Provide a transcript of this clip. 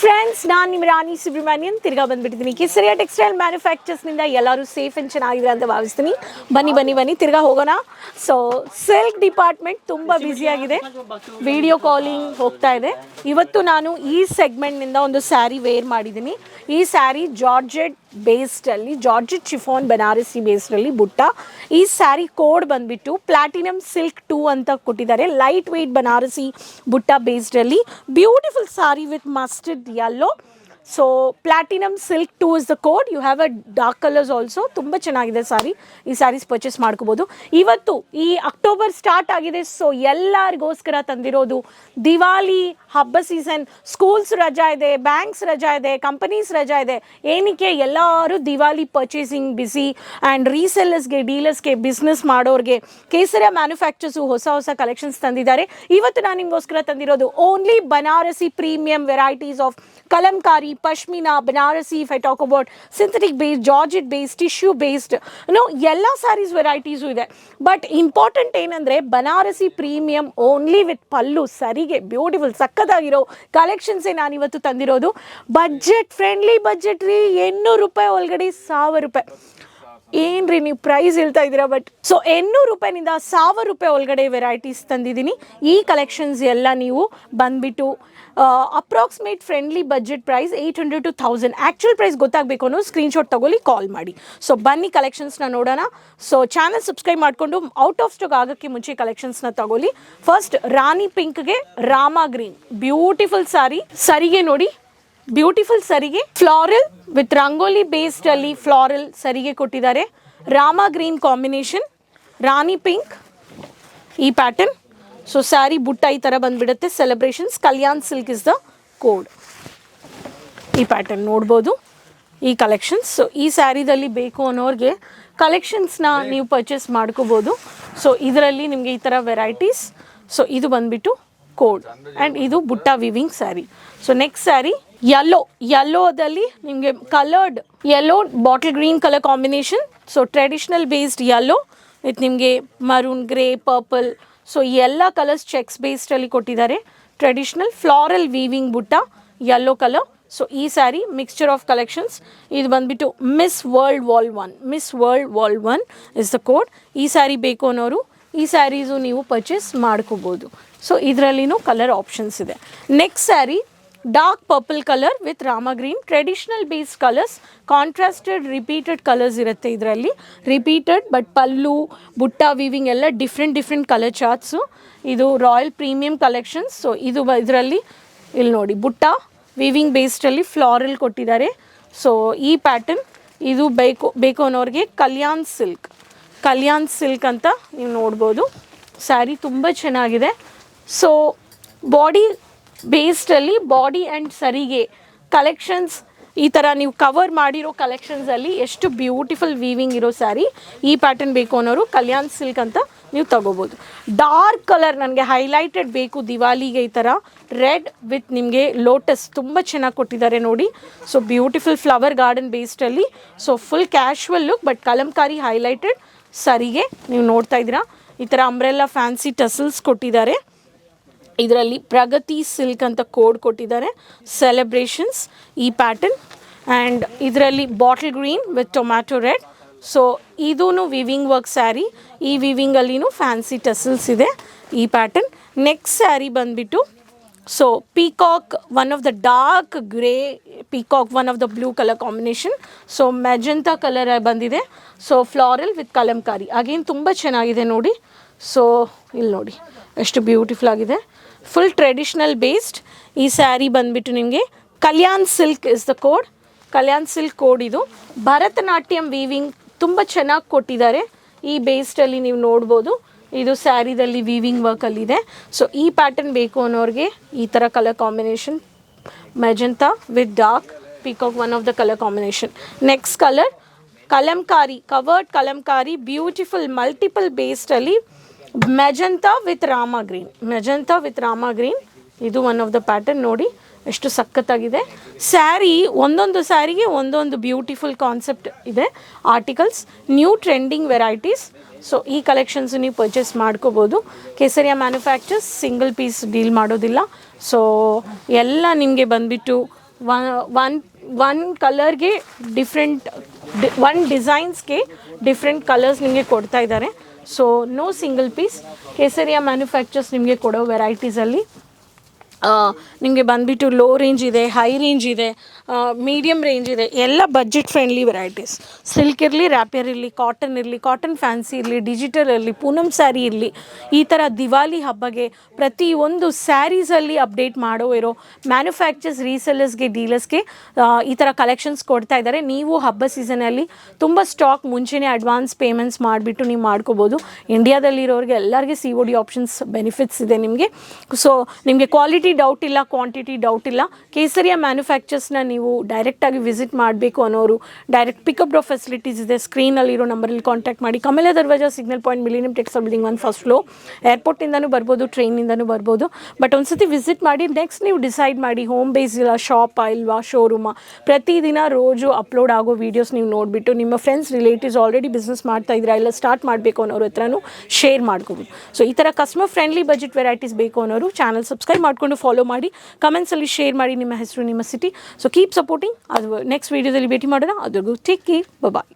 Friends ನಾನು ನಿಮ್ಮ ರಾಣಿ ಸುಬ್ರಹ್ಮಣ್ಯನ್ ತಿರ್ಗಾ ಬಂದ್ಬಿಟ್ಟಿದ್ದೀನಿ ಕೇಸರಿಯ ಟೆಕ್ಸ್ಟೈಲ್ ಮ್ಯಾನುಫ್ಯಾಕ್ಚರ್ಸ್ನಿಂದ ಎಲ್ಲರೂ ಸೇಫ್ ಆ್ಯಂಡ್ ಚೆನ್ನಾಗಿದೆ ಅಂತ ಭಾವಿಸ್ತೀನಿ. ಬನ್ನಿ ಬನ್ನಿ ಬನ್ನಿ ತಿರ್ಗಾ ಹೋಗೋಣ. ಸೊ ಸಿಲ್ಕ್ ಡಿಪಾರ್ಟ್ಮೆಂಟ್ ತುಂಬ ಬ್ಯುಸಿಯಾಗಿದೆ ವಿಡಿಯೋ ಕಾಲಿಂಗ್ ಹೋಗ್ತಾ ಇದೆ. ಇವತ್ತು ನಾನು ಈ ಸೆಗ್ಮೆಂಟ್ನಿಂದ ಒಂದು ಸ್ಯಾರಿ ವೇರ್ ಮಾಡಿದ್ದೀನಿ. ಈ ಸ್ಯಾರಿ ಜಾರ್ಜೆಟ್ ಬೇಸ್ಡಲ್ಲಿ ಜಾರ್ಜೆಟ್ ಚಿಫಾನ್ ಬನಾರಸಿ ಬೇಸ್ಡಲ್ಲಿ ಬುಟ್ಟ. ಈ ಸ್ಯಾರಿ ಕೋಡ್ ಬಂದ್ಬಿಟ್ಟು ಪ್ಲಾಟಿನಮ್ ಸಿಲ್ಕ್ ಟೂ ಅಂತ ಕೊಟ್ಟಿದ್ದಾರೆ. ಲೈಟ್ ವೆಯ್ಟ್ ಬನಾರಸಿ ಬುಟ್ಟ ಬೇಸ್ಡಲ್ಲಿ beautiful saree with mustard yellow so platinum silk two is the code you have a dark colours also ತುಂಬ ಚೆನ್ನಾಗಿದೆ ಸಾರಿ ಈ ಸ್ಯಾರೀಸ್ ಪರ್ಚೇಸ್ ಮಾಡ್ಕೋಬೋದು. ಇವತ್ತು ಈ ಅಕ್ಟೋಬರ್ ಸ್ಟಾರ್ಟ್ ಆಗಿದೆ. ಸೊ ಎಲ್ಲರಿಗೋಸ್ಕರ ತಂದಿರೋದು ದಿವಾಲಿ ಹಬ್ಬ ಸೀಸನ್ ಸ್ಕೂಲ್ಸ್ ರಜಾ ಇದೆ ಬ್ಯಾಂಕ್ಸ್ ರಜಾ ಇದೆ ಕಂಪನೀಸ್ ರಜಾ ಇದೆ. ಏನಕ್ಕೆ ಎಲ್ಲರೂ ದಿವಾಲಿ ಪರ್ಚೇಸಿಂಗ್ ಬಿಸಿ ಆ್ಯಂಡ್ ರೀಸೆಲ್ಲರ್ಸ್ಗೆ ಡೀಲರ್ಸ್ಗೆ ಬಿಸ್ನೆಸ್ ಮಾಡೋರಿಗೆ ಕೇಸರ ಮ್ಯಾನುಫ್ಯಾಕ್ಚರ್ಸು ಹೊಸ ಹೊಸ ಕಲೆಕ್ಷನ್ಸ್ ತಂದಿದ್ದಾರೆ. ಇವತ್ತು ನಾನು ನಿಮಗೋಸ್ಕರ ತಂದಿರೋದು only Banarasi premium varieties of Kalamkari Pashmina Banarasi if I talk about synthetic based georgette based tissue based no ಎಲ್ಲ ಸ್ಯಾರೀಸ್ ವೆರೈಟೀಸು ಇದೆ. ಬಟ್ ಇಂಪಾರ್ಟೆಂಟ್ ಏನಂದರೆ Banarasi premium only with pallu, ಸರಿಗೆ ಬ್ಯೂಟಿಫುಲ್ ಸಕ್ಕತ್ತಾಗಿರೋ ಕಲೆಕ್ಷನ್ಸೇ ನಾನು ಇವತ್ತು ತಂದಿರೋದು. ಬಜೆಟ್ ಫ್ರೆಂಡ್ಲಿ ಬಜೆಟ್ ರೀ ಎಂಟುನೂರು ರೂಪಾಯಿ ಒಳಗಡೆ ಸಾವಿರ ರೂಪಾಯಿ. ಏನ್ರಿ ನೀವು ಪ್ರೈಸ್ ಹೇಳ್ತಾ ಇದ್ದೀರಾ? ಬಟ್ ಸೊ ಎನ್ನೂರು ರೂಪಾಯಿನಿಂದ ಸಾವಿರ ರೂಪಾಯಿ ಒಳಗಡೆ ವೆರೈಟೀಸ್ ತಂದಿದ್ದೀನಿ. ಈ ಕಲೆಕ್ಷನ್ಸ್ ಎಲ್ಲ ನೀವು ಬಂದ್ಬಿಟ್ಟು approximate friendly budget price eight hundred to thousand actual price ಗೊತ್ತಾಗಬೇಕು ಅನ್ನೋ ಸ್ಕ್ರೀನ್ಶಾಟ್ ತಗೊಳ್ಳಿ ಕಾಲ್ ಮಾಡಿ. ಸೊ ಬನ್ನಿ ಕಲೆಕ್ಷನ್ಸ್ನ ನೋಡೋಣ. ಸೊ ಚಾನಲ್ ಸಬ್ಸ್ಕ್ರೈಬ್ ಮಾಡಿಕೊಂಡು ಔಟ್ ಆಫ್ ಸ್ಟಾಕ್ ಆಗೋಕ್ಕೆ ಮುಂಚೆ ಕಲೆಕ್ಷನ್ಸ್ನ ತಗೊಳ್ಳಿ. ಫಸ್ಟ್ ರಾಣಿ ಪಿಂಕ್ಗೆ ರಾಮ ಗ್ರೀನ್ ಬ್ಯೂಟಿಫುಲ್ ಸಾರಿ ಸರಿಗೆ ನೋಡಿ ಬ್ಯೂಟಿಫುಲ್ ಸರಿಗೆ ಫ್ಲಾರಲ್ ವಿತ್ ರಂಗೋಲಿ ಬೇಸ್ಡ್ ಅಲ್ಲಿ ಫ್ಲಾರಲ್ ಸರಿಗೆ ಕೊಟ್ಟಿದ್ದಾರೆ. Rama green combination rani pink ಈ ಪ್ಯಾಟರ್ನ್ ಸೊ ಸ್ಯಾರಿ ಬುಟ್ಟ ಈ ಥರ ಬಂದ್ಬಿಡುತ್ತೆ. Celebrations Kalyan silk is the code ಈ ಪ್ಯಾಟರ್ನ್ ನೋಡ್ಬೋದು. ಈ ಕಲೆಕ್ಷನ್ಸ್ ಸೊ ಈ ಸ್ಯಾರಿದಲ್ಲಿ ಬೇಕು ಅನ್ನೋರಿಗೆ ಕಲೆಕ್ಷನ್ಸ್ನ ನೀವು ಪರ್ಚೇಸ್ ಮಾಡ್ಕೋಬೋದು. ಸೊ ಇದರಲ್ಲಿ ನಿಮಗೆ ಈ ಥರ ವೆರೈಟೀಸ್ ಸೊ ಇದು ಬಂದ್ಬಿಟ್ಟು ಕೋಡ್ ಆ್ಯಂಡ್ ಇದು ಬುಟ್ಟ weaving saree so next saree yellow ಯಲ್ಲೋದಲ್ಲಿ ನಿಮಗೆ coloured yellow bottle green colour combination so traditional based yellow with ನಿಮಗೆ ಮರೂನ್ ಗ್ರೇ ಪರ್ಪಲ್ ಸೊ ಎಲ್ಲ ಕಲರ್ಸ್ ಚೆಕ್ಸ್ ಬೇಸ್ಡಲ್ಲಿ ಕೊಟ್ಟಿದ್ದಾರೆ ಟ್ರೆಡಿಷ್ನಲ್ ಫ್ಲಾರಲ್ ವೀವಿಂಗ್ ಬುಟ್ಟ ಯಲ್ಲೋ ಕಲರ್ ಸೊ ಈ sari mixture of collections ಇದು ಬಂದ್ಬಿಟ್ಟು Miss World wall one Miss World wall one is the code ಈ ಸ್ಯಾರಿ ಬೇಕು ಅನ್ನೋರು ಈ ಸ್ಯಾರೀಸು ನೀವು ಪರ್ಚೇಸ್ ಮಾಡ್ಕೋಬೋದು ಸೊ ಇದರಲ್ಲಿನೂ ಕಲರ್ ಆಪ್ಷನ್ಸ್ ಇದೆ next saree dark purple colour with Rama green traditional based colours contrasted repeated colours ಇರುತ್ತೆ ಇದರಲ್ಲಿ. ರಿಪೀಟೆಡ್ ಬಟ್ ಪಲ್ಲು, ಬುಟ್ಟ ವೀವಿಂಗ್ ಎಲ್ಲ ಡಿಫ್ರೆಂಟ್ ಡಿಫ್ರೆಂಟ್ ಕಲರ್ ಚಾರ್ಟ್ಸು ಇದು ರಾಯಲ್ ಪ್ರೀಮಿಯಂ ಕಲೆಕ್ಷನ್ಸ್ ಸೊ ಇದು ಇದರಲ್ಲಿ ಇಲ್ಲಿ ನೋಡಿ, ಬುಟ್ಟ ವೀವಿಂಗ್ ಬೇಸ್ಡಲ್ಲಿ ಫ್ಲಾರಲ್ ಕೊಟ್ಟಿದ್ದಾರೆ. ಸೊ ಈ ಪ್ಯಾಟರ್ನ್ ಇದು ಬೇಕು ಬೇಕು ಅನ್ನೋರಿಗೆ ಕಲ್ಯಾಣ್ ಸಿಲ್ಕ್ ಕಲ್ಯಾಣ್ ಸಿಲ್ಕ್ ಅಂತ ನೀವು ನೋಡ್ಬೋದು. ಸ್ಯಾರಿ ತುಂಬ ಚೆನ್ನಾಗಿದೆ. ಸೊ ಬಾಡಿ ಬೇಸ್ಡಲ್ಲಿ ಬಾಡಿ ಆ್ಯಂಡ್ ಸರಿಗೆ ಕಲೆಕ್ಷನ್ಸ್ ಈ ಥರ ನೀವು ಕವರ್ ಮಾಡಿರೋ ಕಲೆಕ್ಷನ್ಸಲ್ಲಿ ಎಷ್ಟು ಬ್ಯೂಟಿಫುಲ್ ವೀವಿಂಗ್ ಇರೋ ಸ್ಯಾರಿ ಈ ಪ್ಯಾಟರ್ನ್ ಬೇಕು ಅನ್ನೋರು ಕಲ್ಯಾಣ್ ಸಿಲ್ಕ್ ಅಂತ ನೀವು ತಗೋಬೋದು. ಡಾರ್ಕ್ ಕಲರ್ ನನಗೆ ಹೈಲೈಟೆಡ್ ಬೇಕು ದಿವಾಲಿಗೆ ಈ ಥರ ರೆಡ್ ವಿತ್ ನಿಮಗೆ ಲೋಟಸ್ ತುಂಬ ಚೆನ್ನಾಗಿ ಕೊಟ್ಟಿದ್ದಾರೆ ನೋಡಿ. So beautiful flower garden ಬೇಸ್ಡಲ್ಲಿ so full casual look but Kalamkari highlighted ಸರಿಗೆ ನೀವು ನೋಡ್ತಾ ಇದ್ದೀರಾ. ಈ ಥರ ಅಂಬ್ರೆಲ್ಲ ಫ್ಯಾನ್ಸಿ ಟಸಲ್ಸ್ ಕೊಟ್ಟಿದ್ದಾರೆ. ಇದರಲ್ಲಿ ಪ್ರಗತಿ ಸಿಲ್ಕ್ ಅಂತ ಕೋಡ್ ಕೊಟ್ಟಿದ್ದಾರೆ. ಸೆಲೆಬ್ರೇಷನ್ಸ್ ಈ ಪ್ಯಾಟರ್ನ್ ಆ್ಯಂಡ್ ಇದರಲ್ಲಿ bottle green with tomato red so ಇದೂ ವಿವಿಂಗ್ ವರ್ಕ್ ಸ್ಯಾರಿ ಈ ವಿವಿಂಗಲ್ಲಿನೂ ಫ್ಯಾನ್ಸಿ ಟಸಲ್ಸ್ ಇದೆ ಈ ಪ್ಯಾಟರ್ನ್ ನೆಕ್ಸ್ಟ್ ಸ್ಯಾರಿ ಬಂದುಬಿಟ್ಟು so peacock one of the dark grey peacock one of the blue colour combination so magenta colour ಬಂದಿದೆ. So floral with Kalamkari again ತುಂಬ ಚೆನ್ನಾಗಿದೆ ನೋಡಿ. ಸೊ ಇಲ್ಲಿ ನೋಡಿ, ಎಷ್ಟು ಬ್ಯೂಟಿಫುಲ್ ಆಗಿದೆ. ಫುಲ್ ಟ್ರೆಡಿಷ್ನಲ್ ಬೇಸ್ಡ್ ಈ ಸ್ಯಾರಿ ಬಂದುಬಿಟ್ಟು ನಿಮಗೆ Kalyan silk is the code Kalyan silk code ಇದು. ಭರತನಾಟ್ಯಂ ವೀವಿಂಗ್ ತುಂಬ ಚೆನ್ನಾಗಿ ಕೊಟ್ಟಿದ್ದಾರೆ. ಈ ಬೇಸ್ಡಲ್ಲಿ ನೀವು ನೋಡ್ಬೋದು, ಇದು ಸ್ಯಾರಿದಲ್ಲಿ ವೀವಿಂಗ್ ವರ್ಕಲ್ಲಿದೆ ಸೊ ಈ ಪ್ಯಾಟರ್ನ್ ಬೇಕು ಅನ್ನೋರಿಗೆ ಈ ಥರ colour combination magenta with dark peacock one of the colour combination next colour Kalamkari covered Kalamkari beautiful multiple ಬೇಸ್ಡಲ್ಲಿ magenta with rama green. Magenta with rama green. ಇದು ಒನ್ ಆಫ್ ದ ಪ್ಯಾಟರ್ನ್ ನೋಡಿ. ಎಷ್ಟು ಸಖತ್ತಾಗಿದೆ. ಸ್ಯಾರಿ, ಒಂದೊಂದು ಸ್ಯಾರಿಗೆ ಒಂದೊಂದು ಬ್ಯೂಟಿಫುಲ್ ಕಾನ್ಸೆಪ್ಟ್ ಇದೆ. Articles new trending varieties so ಈ collections ನೀವು ಪರ್ಚೇಸ್ ಮಾಡ್ಕೋಬೋದು. Kesariya manufacturers single piece deal ಮಾಡೋದಿಲ್ಲ. ಸೊ ಎಲ್ಲ ನಿಮಗೆ ಬಂದುಬಿಟ್ಟು ಒನ್ ಒನ್ ಕಲರ್ಗೆ ಡಿಫ್ರೆಂಟ್ ಒನ್ ಡಿಸೈನ್ಸ್ಗೆ ಡಿಫ್ರೆಂಟ್ ಕಲರ್ಸ್ ನಿಮಗೆ ಕೊಡ್ತಾ ಇದ್ದಾರೆ. So no single piece Kesariya manufacturers ನಿಮಗೆ ಕೊಡೋ ವೆರೈಟೀಸಲ್ಲಿ ನಿಮಗೆ ಬಂದುಬಿಟ್ಟು ಲೋ ರೇಂಜ್ ಇದೆ ಹೈ ರೇಂಜ್ ಇದೆ. ಮೀಡಿಯಮ್ ರೇಂಜ್ ಇದೆ. ಎಲ್ಲ ಬಜೆಟ್ ಫ್ರೆಂಡ್ಲಿ ವೆರೈಟೀಸ್ ಸಿಲ್ಕ್ ಇರಲಿ ರ್ಯಾಪಿಯರ್ ಇರಲಿ ಕಾಟನ್ ಇರಲಿ ಕಾಟನ್ ಫ್ಯಾನ್ಸಿ ಇರಲಿ ಡಿಜಿಟಲ್ ಇರಲಿ ಪೂನಮ್ ಸ್ಯಾರಿ ಇರಲಿ, ಈ ಥರ ದಿವಾಲಿ ಹಬ್ಬಗೆ ಪ್ರತಿಯೊಂದು ಸ್ಯಾರೀಸಲ್ಲಿ ಅಪ್ಡೇಟ್ ಮಾಡೋ ಇರೋ ಮ್ಯಾನುಫ್ಯಾಕ್ಚರ್ಸ್ ರೀಸೆಲ್ಲರ್ಸ್ಗೆ ಡೀಲರ್ಸ್ಗೆ ಈ ಥರ ಕಲೆಕ್ಷನ್ಸ್ ಕೊಡ್ತಾ ಇದ್ದಾರೆ. ನೀವು ಹಬ್ಬ ಸೀಸನಲ್ಲಿ ತುಂಬ ಸ್ಟಾಕ್ ಮುಂಚೆನೇ ಅಡ್ವಾನ್ಸ್ ಪೇಮೆಂಟ್ಸ್ ಮಾಡಿಬಿಟ್ಟು ನೀವು ಮಾಡ್ಕೋಬೋದು. ಇಂಡಿಯಾದಲ್ಲಿರೋರಿಗೆ ಎಲ್ಲರಿಗೆ C O D options benefits ಇದೆ ನಿಮಗೆ. ಸೊ ನಿಮಗೆ ಕ್ವಾಲಿಟಿ ಡೌಟ್ ಇಲ್ಲ ಕ್ವಾಂಟಿಟಿ ಡೌಟ್ ಇಲ್ಲ. ಕೇಸರಿಯ ಮ್ಯಾನುಫ್ಯಾಕ್ಚರ್ಸ್ನ ನೀವು ಡೈರೆಕ್ಟಾಗಿ ವಿಸಿಟ್ ಮಾಡಬೇಕು ಅನ್ನೋರು ಡೈರೆಕ್ಟ್ ಪಿಕಪ್ ಡ್ರಾಪ್ ಫೆಸಿಲಿಟೀಸ್ ಇದೆ ಸ್ಕ್ರೀನಲ್ಲಿರೋ ನಂಬರಲ್ಲಿ ಕಾಂಟ್ಯಾಕ್ಟ್ ಮಾಡಿ. ಕಮಲ ದರ್ವಾಜ signal point millennium tex building one first floor ಏರ್ಪೋರ್ಟಿಂದನೂ ಬರ್ಬೋದು ಟ್ರೈನಿಂದನೂ ಬರ್ಬೋದು. ಬಟ್ ಒಂದ್ಸತಿ ವಿಸಿಟ್ ಮಾಡಿ ನೆಕ್ಸ್ಟ್ ನೀವು ಡಿಸೈಡ್ ಮಾಡಿ ಹೋಮ್ ಬೇಸ್ ಇಲ್ಲ ಶಾಪಾ ಇಲ್ವಾ ಶೋರೂಮಾ ಪ್ರತಿದಿನ ರೋಜು ಅಪ್ಲೋಡ್ ಆಗೋ ವೀಡಿಯೋಸ್ ನೀವು ನೋಡಿಬಿಟ್ಟು ನಿಮ್ಮ ಫ್ರೆಂಡ್ಸ್ ರಿಲೇಟಿವ್ಸ್ ಆಲ್ರೆಡಿ ಬಿಸ್ನೆಸ್ ಮಾಡ್ತಾ ಇದ್ದೀರಾ ಇಲ್ಲ ಸ್ಟಾರ್ಟ್ ಮಾಡಬೇಕು ಅನ್ನೋರ ಹತ್ರನೂ ಶೇರ್ ಮಾಡ್ಕೋಬೋದು ಸೊ ಈ ಥರ ಕಸ್ಟಮರ್ ಫ್ರೆಂಡ್ಲಿ ಬಜೆಟ್ ವೆರೈಟೀಸ್ ಬೇಕು ಅನ್ನೋರು ಚಾನಲ್ ಸಬ್ಸ್ಕ್ರೈಬ್ ಮಾಡಿಕೊಂಡು ಫಾಲೋ ಮಾಡಿ ಕಮೆಂಟ್ಸಲ್ಲಿ ಶೇರ್ ಮಾಡಿ ನಿಮ್ಮ ಹೆಸರು, ನಿಮ್ಮ ಸಿಟಿ ಸೊ ಕೀಪ್ ಸಪೋರ್ಟಿಂಗ್ ಅದು ನೆಕ್ಸ್ಟ್ ವೀಡಿಯೋದಲ್ಲಿ ಭೇಟಿ ಮಾಡೋಣ. ಅದ್ರಿಗೂ ಟೇಕ್ ಕೇರ್ ಬಾಯ್